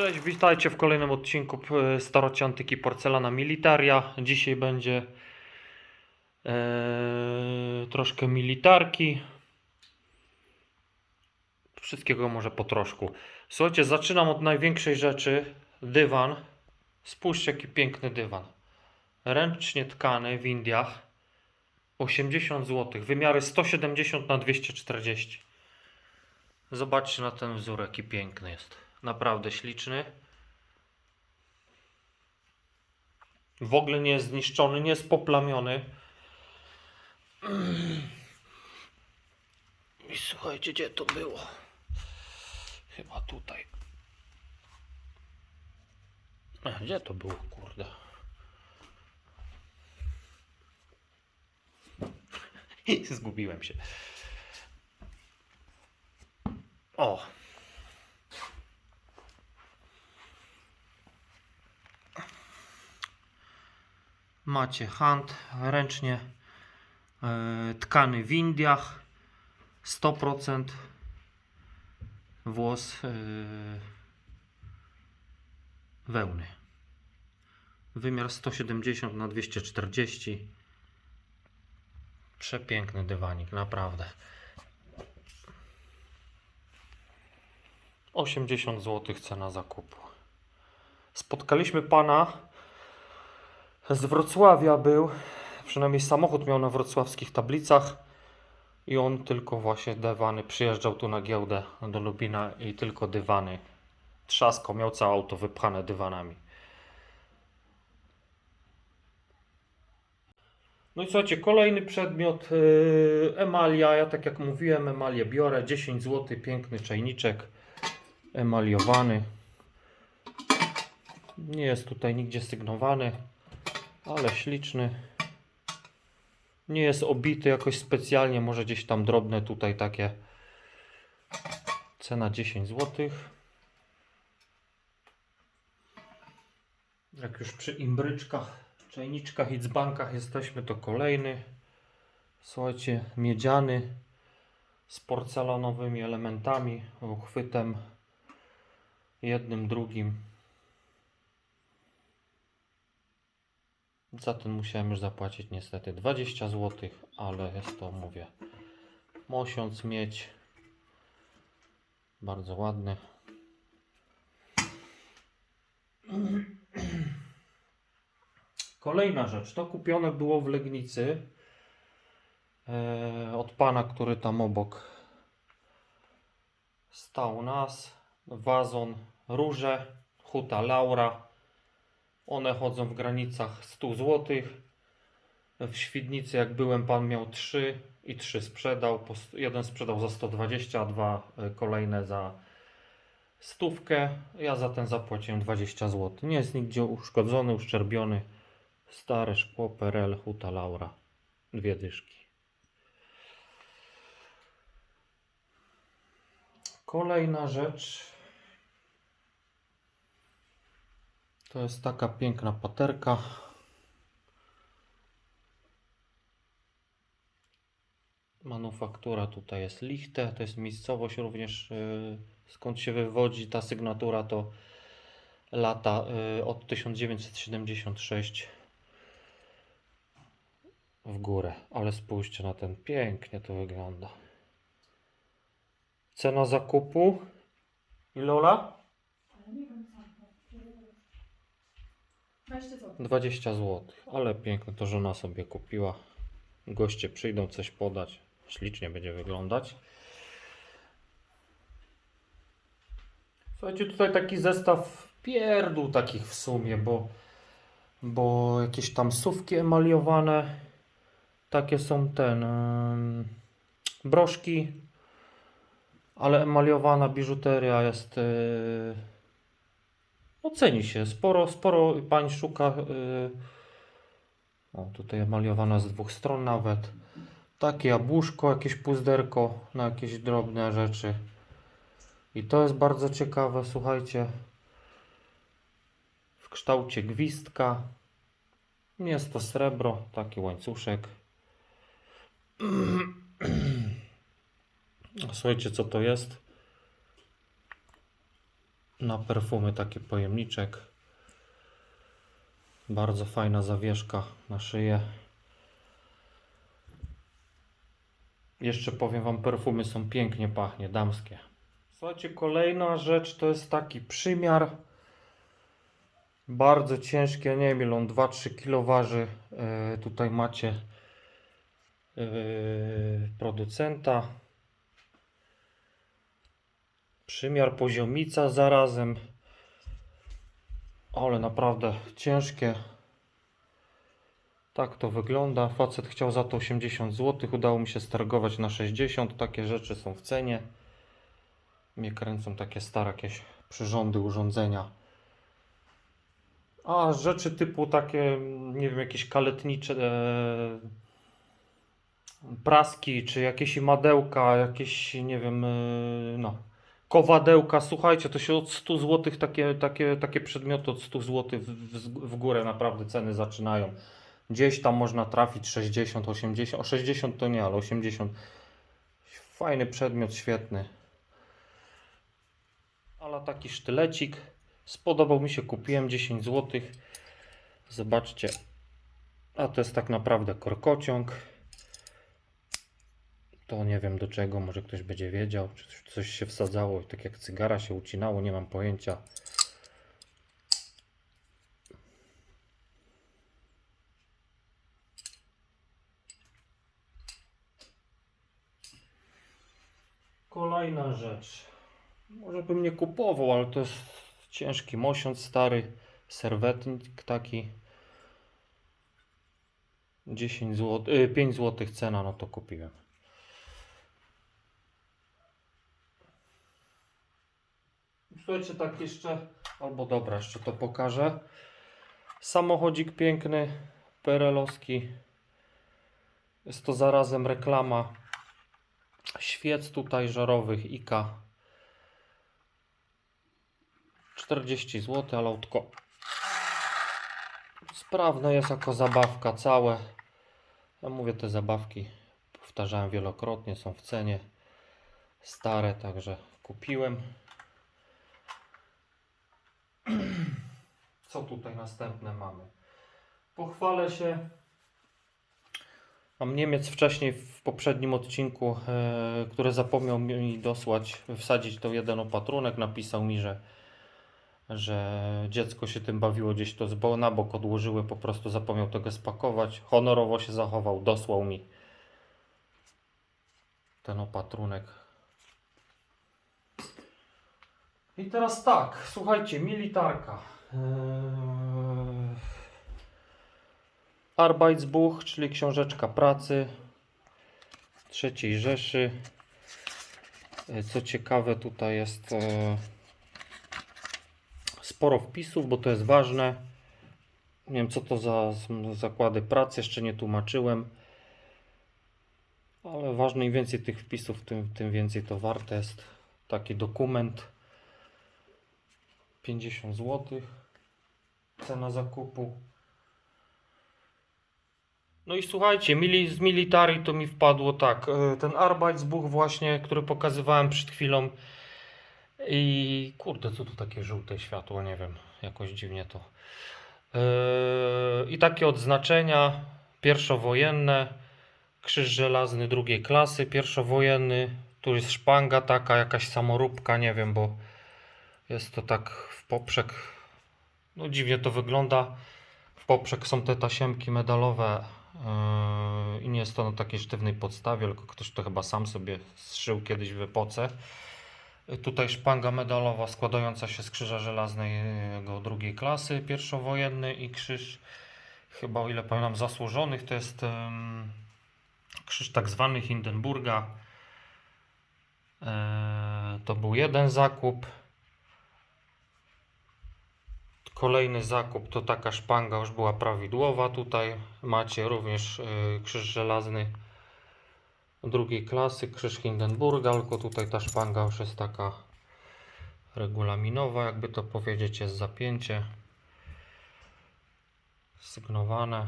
Cześć, witajcie w kolejnym odcinku e, Staroci Antyki Porcelana Militaria. Dzisiaj będzie e, troszkę militarki. Wszystkiego może po troszku. Słuchajcie, zaczynam od największej rzeczy. Dywan. Spójrzcie, jaki piękny dywan. Ręcznie tkany w Indiach. 80 zł. Wymiary 170 na 240. Zobaczcie na ten wzór, jaki piękny jest. Naprawdę śliczny. W ogóle nie jest zniszczony, nie jest poplamiony. I słuchajcie, gdzie to było? Chyba tutaj. A, gdzie to było, kurde? Zgubiłem się. O. Macie hand ręcznie e, tkany w Indiach 100% włos e, wełny. Wymiar 170 na 240 Przepiękny dywanik, naprawdę. 80 zł cena zakupu. Spotkaliśmy pana z Wrocławia był, przynajmniej samochód miał na wrocławskich tablicach. I on tylko właśnie dywany, przyjeżdżał tu na giełdę do Lubina i tylko dywany trzaskał, miał całe auto wypchane dywanami. No i słuchajcie, kolejny przedmiot, yy, emalia, ja tak jak mówiłem, emalię biorę, 10 zł, piękny czajniczek emaliowany. Nie jest tutaj nigdzie sygnowany, ale śliczny. Nie jest obity jakoś specjalnie, może gdzieś tam drobne tutaj takie. Cena 10 zł. Jak już przy imbryczkach, czajniczkach i dzbankach jesteśmy, to kolejny. Słuchajcie, miedziany z porcelanowymi elementami, uchwytem jednym, drugim. Za ten musiałem już zapłacić niestety 20 zł, ale jest to, mówię, mosiąc mieć. Bardzo ładny. Kolejna rzecz, to kupione było w Legnicy e, od pana, który tam obok stał nas. Wazon, róże, huta Laura. One chodzą w granicach 100 zł. W Świdnicy, jak byłem, pan miał 3 i 3 sprzedał. Jeden sprzedał za 120, a dwa e, kolejne za stówkę. Ja za ten zapłaciłem 20 zł. Nie jest nigdzie uszkodzony, uszczerbiony. Stare szkło, PRL, huta Laura. Dwie dyszki. Kolejna rzecz. To jest taka piękna paterka. Manufaktura tutaj jest Lichte. To jest miejscowość również y, skąd się wywodzi ta sygnatura to lata y, od 1976 w górę. Ale spójrzcie na ten pięknie to wygląda. Cena zakupu Ilola? Nie wiem. 20 zł. 20 zł, ale piękne to żona sobie kupiła. Goście przyjdą coś podać. Ślicznie będzie wyglądać. Słuchajcie, tutaj taki zestaw pierdół takich w sumie, bo, bo jakieś tam sówki emaliowane. Takie są ten ym, broszki, ale emaliowana biżuteria jest yy, no ceni się. Sporo, sporo pań szuka. Yy, o, tutaj maliowana z dwóch stron nawet. Takie jabłuszko, jakieś puzderko na jakieś drobne rzeczy. I to jest bardzo ciekawe, słuchajcie. W kształcie gwizdka. Jest to srebro, taki łańcuszek. Słuchajcie, co to jest? Na perfumy taki pojemniczek. Bardzo fajna zawieszka na szyję. Jeszcze powiem Wam, perfumy są pięknie pachnie, damskie. Słuchajcie, kolejna rzecz to jest taki przymiar. Bardzo ciężki, ja nie wiem ile on 2-3 kg waży. E, tutaj macie e, producenta. Przymiar poziomica zarazem. Ale naprawdę ciężkie. Tak to wygląda. Facet chciał za to 80 zł. Udało mi się stargować na 60. Takie rzeczy są w cenie. Mnie kręcą takie stare jakieś przyrządy, urządzenia. A rzeczy typu takie, nie wiem, jakieś kaletnicze e, praski, czy jakieś madełka, jakieś, nie wiem, e, no, kowadełka. Słuchajcie, to się od 100 zł takie, takie, takie przedmioty od 100 zł w, w, w górę naprawdę ceny zaczynają. Gdzieś tam można trafić 60, 80, o 60 to nie, ale 80. Fajny przedmiot, świetny. Ale taki sztylecik. Spodobał mi się, kupiłem 10 zł. Zobaczcie. A to jest tak naprawdę korkociąg. To nie wiem do czego, może ktoś będzie wiedział, czy coś się wsadzało, tak jak cygara się ucinało, nie mam pojęcia. Kolejna rzecz. Może bym nie kupował, ale to jest ciężki mosiąc stary, serwetnik taki. 10 zł, y, 5 zł cena, no to kupiłem. Słuchajcie, tak jeszcze, albo dobra, jeszcze to pokażę. Samochodzik piękny, perelowski. Jest to zarazem reklama świec tutaj żarowych IKA 40 zł, ale autko sprawne jest jako zabawka całe. Ja mówię te zabawki powtarzałem wielokrotnie, są w cenie stare, także kupiłem. Co tutaj następne mamy? Pochwalę się. Mam Niemiec wcześniej w poprzednim odcinku, e, który zapomniał mi dosłać, wsadzić to jeden opatrunek. Napisał mi, że, że dziecko się tym bawiło gdzieś to z bo na bok odłożyły, po prostu zapomniał tego spakować. Honorowo się zachował, dosłał mi ten opatrunek. I teraz tak, słuchajcie, militarka. Eee... Arbeitsbuch, czyli książeczka pracy trzeciej Rzeszy. E, Co ciekawe, tutaj jest e, sporo wpisów, bo to jest ważne. Nie wiem, co to za zakłady pracy, jeszcze nie tłumaczyłem. Ale ważne, im więcej tych wpisów, tym, tym więcej to warte jest. Taki dokument. 50 zł. Cena zakupu. No i słuchajcie, z militari to mi wpadło tak. e, Ten Arbeitsbuch właśnie, który pokazywałem przed chwilą. I kurde, co tu takie żółte światło, nie wiem, jakoś dziwnie to. Yy, I takie odznaczenia pierwszowojenne, krzyż żelazny drugiej klasy, pierwszowojenny, tu jest szpanga taka, jakaś samoróbka, nie wiem, bo jest to tak w poprzek, no dziwnie to wygląda. W poprzek są te tasiemki medalowe yy, i nie jest to na takiej sztywnej podstawie, tylko ktoś to chyba sam sobie zszył kiedyś w epoce. Tutaj szpanga medalowa składająca się z krzyża żelaznego drugiej klasy, pierwszowojenny i krzyż, chyba o ile pamiętam, zasłużonych, to jest em, krzyż tak zwany Hindenburga. E, to był jeden zakup. Kolejny zakup to taka szpanga już była prawidłowa. Tutaj macie również e, krzyż żelazny drugiej klasy, krzyż Hindenburga, tylko tutaj ta szpanga już jest taka regulaminowa, jakby to powiedzieć, jest zapięcie sygnowane.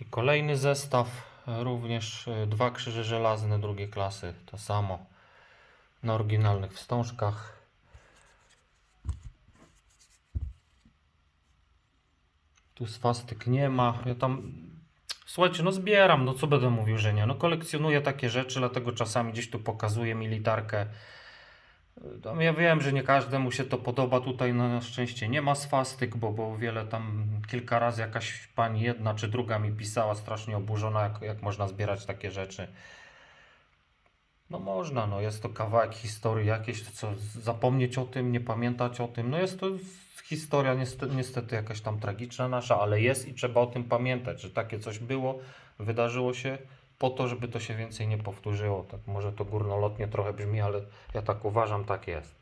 I kolejny zestaw, e, również e, dwa krzyże żelazne drugiej klasy, to samo na oryginalnych wstążkach. Tu swastyk nie ma. Ja tam. Słuchajcie, no zbieram, no co będę mówił, że nie. No kolekcjonuję takie rzeczy, dlatego czasami gdzieś tu pokazuję militarkę. Tam ja wiem, że nie każdemu się to podoba. Tutaj no, na szczęście nie ma swastyk, bo, bo wiele tam kilka razy jakaś pani jedna czy druga mi pisała strasznie oburzona, jak, jak można zbierać takie rzeczy. No można, no jest to kawałek historii jakiejś, to co zapomnieć o tym, nie pamiętać o tym. No jest to historia niestety, niestety jakaś tam tragiczna nasza, ale jest i trzeba o tym pamiętać, że takie coś było, wydarzyło się po to, żeby to się więcej nie powtórzyło. Tak może to górnolotnie trochę brzmi, ale ja tak uważam, tak jest.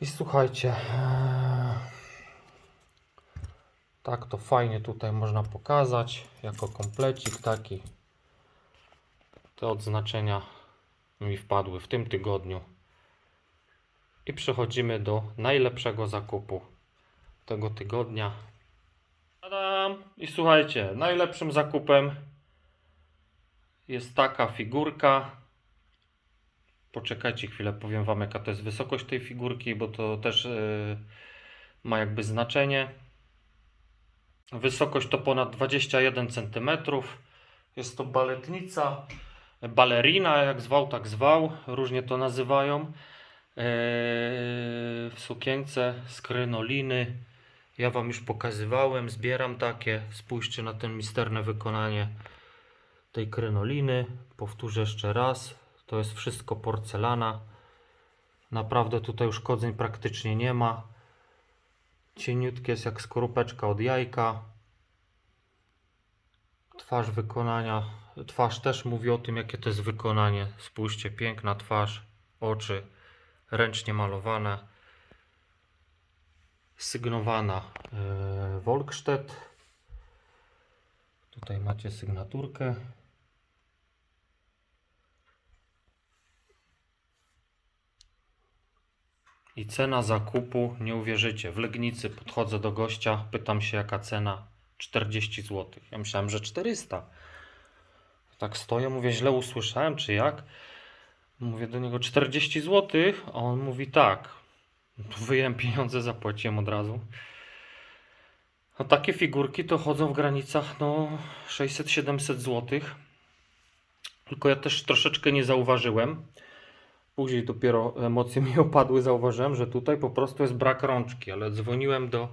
I słuchajcie, eee, tak to fajnie tutaj można pokazać, jako komplecik taki. Te odznaczenia mi wpadły w tym tygodniu. I przechodzimy do najlepszego zakupu tego tygodnia. Tadam! I słuchajcie, najlepszym zakupem jest taka figurka. Poczekajcie chwilę, powiem Wam jaka to jest wysokość tej figurki, bo to też yy, ma jakby znaczenie. Wysokość to ponad 21 cm. Jest to baletnica, balerina, jak zwał, tak zwał. Różnie to nazywają. Eee, w sukience z krynoliny. Ja Wam już pokazywałem, zbieram takie. Spójrzcie na ten misterne wykonanie tej krynoliny. Powtórzę jeszcze raz. To jest wszystko porcelana. Naprawdę tutaj uszkodzeń praktycznie nie ma. Cieniutkie jest jak skorupeczka od jajka. Twarz wykonania. Twarz też mówi o tym, jakie to jest wykonanie. Spójrzcie, piękna twarz, oczy ręcznie malowane. Sygnowana yy, Volkstedt. Tutaj macie sygnaturkę. I cena zakupu, nie uwierzycie, w Legnicy podchodzę do gościa, pytam się jaka cena, 40 zł. Ja myślałem, że 400. Tak stoję, mówię, źle usłyszałem, czy jak? Mówię do niego 40 zł, a on mówi tak. Wyjąłem pieniądze, zapłaciłem od razu. A takie figurki to chodzą w granicach no 600-700 zł. Tylko ja też troszeczkę nie zauważyłem. Później dopiero emocje mi opadły, zauważyłem, że tutaj po prostu jest brak rączki, ale dzwoniłem do,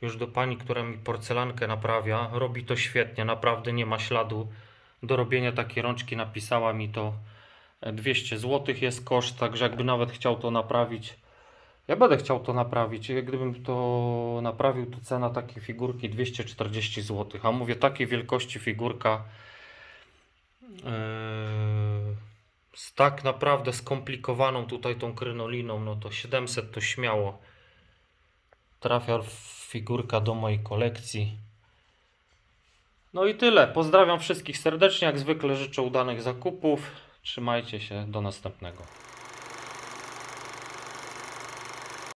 już do pani, która mi porcelankę naprawia. Robi to świetnie, naprawdę nie ma śladu do robienia takiej rączki. Napisała mi to 200 zł jest koszt, także jakby nawet chciał to naprawić, ja będę chciał to naprawić. Gdybym to naprawił, to cena takiej figurki 240 zł. A mówię, takiej wielkości figurka yy, z tak naprawdę skomplikowaną tutaj tą krynoliną, no to 700 to śmiało trafia figurka do mojej kolekcji. No i tyle. Pozdrawiam wszystkich serdecznie. Jak zwykle życzę udanych zakupów. Trzymajcie się. Do następnego.